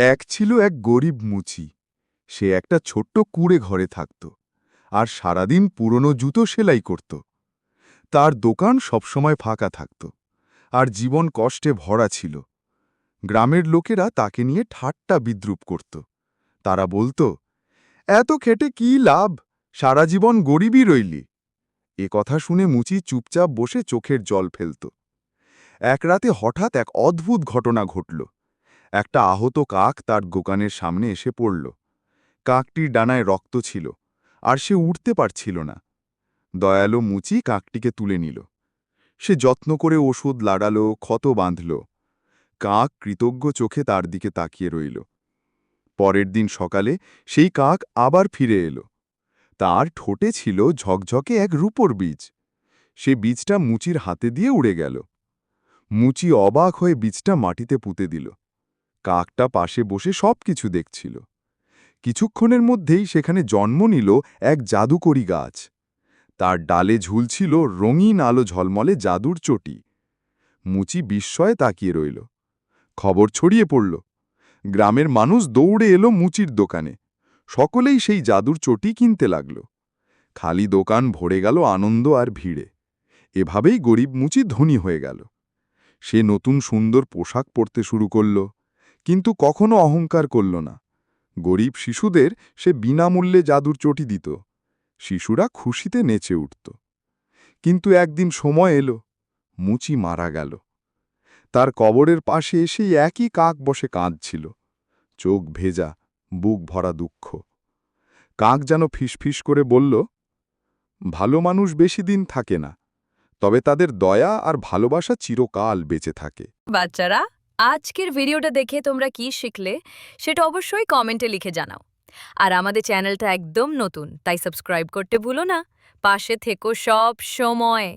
এক ছিল এক গরিব মুচি। সে একটা ছোট্ট কুড়ে ঘরে থাকত আর সারাদিন পুরনো জুতো সেলাই করত। তার দোকান সবসময় ফাঁকা থাকত আর জীবন কষ্টে ভরা ছিল। গ্রামের লোকেরা তাকে নিয়ে ঠাট্টা বিদ্রুপ করত। তারা বলতো, এত খেটে কি লাভ? সারা জীবন গরিবই রইলি। এ কথা শুনে মুচি চুপচাপ বসে চোখের জল ফেলত। এক রাতে হঠাৎ এক অদ্ভুত ঘটনা ঘটল। একটা আহত কাক তার দোকানের সামনে এসে পড়ল। কাকটির ডানায় রক্ত ছিল, আর সে উঠতে পারছিল না। দয়ালো মুচি কাকটিকে তুলে নিল। সে যত্ন করে ওষুধ লাড়ালো, ক্ষত বাঁধল। কাক কৃতজ্ঞ চোখে তার দিকে তাকিয়ে রইল। পরের দিন সকালে সেই কাক আবার ফিরে এলো। তার ঠোঁটে ছিল ঝকঝকে এক রূপোর বীজ। সে বীজটা মুচির হাতে দিয়ে উড়ে গেল। মুচি অবাক হয়ে বীজটা মাটিতে পুঁতে দিল। কাকটা পাশে বসে সব কিছু দেখছিল। কিছুক্ষণের মধ্যেই সেখানে জন্ম নিল এক জাদুকরি গাছ। তার ডালে ঝুলছিল রঙিন আলো ঝলমলে জাদুর চটি। মুচি বিস্ময়ে তাকিয়ে রইল। খবর ছড়িয়ে পড়ল। গ্রামের মানুষ দৌড়ে এলো মুচির দোকানে। সকলেই সেই জাদুর চটি কিনতে লাগল। খালি দোকান ভরে গেল আনন্দ আর ভিড়ে। এভাবেই গরিব মুচি ধনী হয়ে গেল। সে নতুন সুন্দর পোশাক পরতে শুরু করল। কিন্তু কখনো অহংকার করল না। গরিব শিশুদের সে বিনামূল্যে জাদুর চটি দিত। শিশুরা খুশিতে নেচে উঠত। কিন্তু একদিন সময় এলো, মুচি মারা গেল। তার কবরের পাশে এসেই একই কাক বসে কাঁদছিল। চোখ ভেজা, বুক ভরা দুঃখ। কাক যেন ফিসফিস করে বলল, ভালো মানুষ বেশি দিন থাকে না, তবে তাদের দয়া আর ভালোবাসা চিরকাল বেঁচে থাকে। বাচ্চারা আজকের ভিডিওটা দেখে তোমরা কি শিখলে, সেটা অবশ্যই কমেন্টে লিখে জানাও। আর আমাদের চ্যানেলটা একদম নতুন, তাই সাবস্ক্রাইব করতে ভুলো না। পাশে থেকো সব সময়।